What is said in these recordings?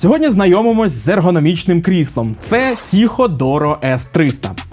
Сьогодні знайомимось з ергономічним кріслом. Це Сіходоро Doro S300.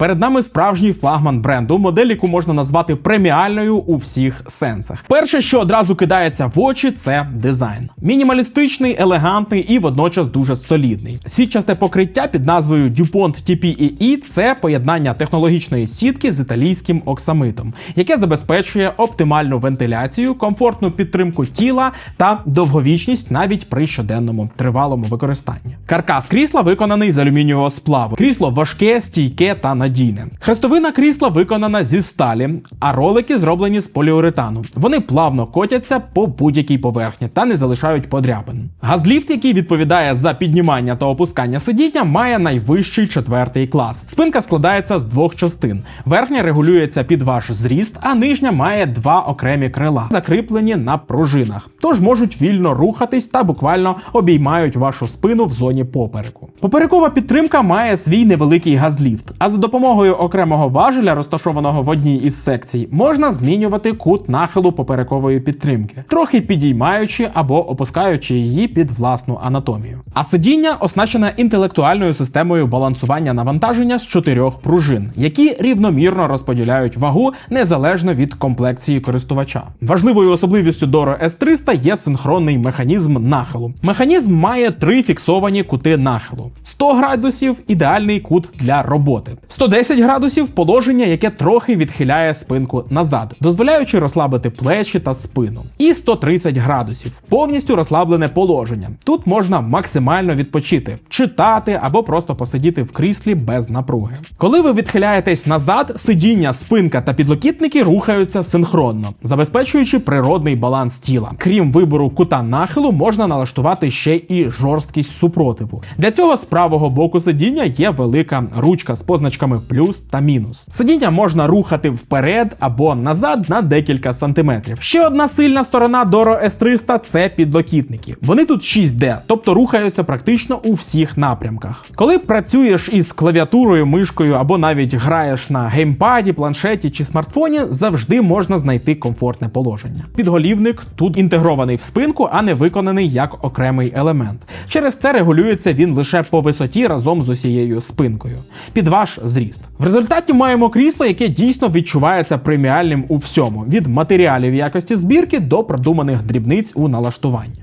Перед нами справжній флагман бренду, модель, яку можна назвати преміальною у всіх сенсах. Перше, що одразу кидається в очі, це дизайн. Мінімалістичний, елегантний і водночас дуже солідний. Сітчасте покриття під назвою DuPont TPEE – це поєднання технологічної сітки з італійським оксамитом, яке забезпечує оптимальну вентиляцію, комфортну підтримку тіла та довговічність навіть при щоденному тривалому використанні. Каркас крісла виконаний з алюмінієвого сплаву. Крісло важке, стійке та надійне. Хрестовина крісла виконана зі сталі, а ролики зроблені з поліуретану. Вони плавно котяться по будь-якій поверхні та не залишають подряпин. Газліфт, який відповідає за піднімання та опускання сидіння, має найвищий четвертий клас. Спинка складається з двох частин. Верхня регулюється під ваш зріст, а нижня має два окремі крила, закріплені на пружинах. Тож можуть вільно рухатись та буквально обіймають вашу спину в зоні попереку. Поперекова підтримка має свій невеликий газліфт, а за допомогою окремого важеля, розташованого в одній із секцій, можна змінювати кут нахилу поперекової підтримки, трохи підіймаючи або опускаючи її під власну анатомію. А сидіння оснащене інтелектуальною системою балансування навантаження з чотирьох пружин, які рівномірно розподіляють вагу незалежно від комплекції користувача. Важливою особливістю Doro S300 є синхронний механізм нахилу. Механізм має три фіксовані кути нахилу: 100 градусів ідеальний кут для роботи, 110 градусів положення, яке трохи відхиляє спинку назад, дозволяючи розслабити плечі та спину, і 130 градусів повністю розслаблене положення. Тут можна максимально відпочити, читати або просто посидіти в кріслі без напруги. Коли ви відхиляєтесь назад, сидіння, спинка та підлокітники рухаються синхронно, забезпечуючи природний баланс тіла. Крім вибору кута нахилу, можна налаштувати ще і жорсткість супротиву. Для цього з правого боку сидіння є велика ручка з позначками плюс та мінус. Сидіння можна рухати вперед або назад на декілька сантиметрів. Ще одна сильна сторона Doro S300 це підлокітники. Вони тут 6D, тобто рухаються практично у всіх напрямках. Коли працюєш із клавіатурою, мишкою або навіть граєш на геймпаді, планшеті чи смартфоні, завжди можна знайти комфортне положення. Підголівник тут інтегрований в спинку, а не виконаний як окремий елемент. Через це регулюється він лише по висоті разом з усією спинкою під ваш зріст. В результаті маємо крісло, яке дійсно відчувається преміальним у всьому: від матеріалів якості збірки до продуманих дрібниць у налаштуванні.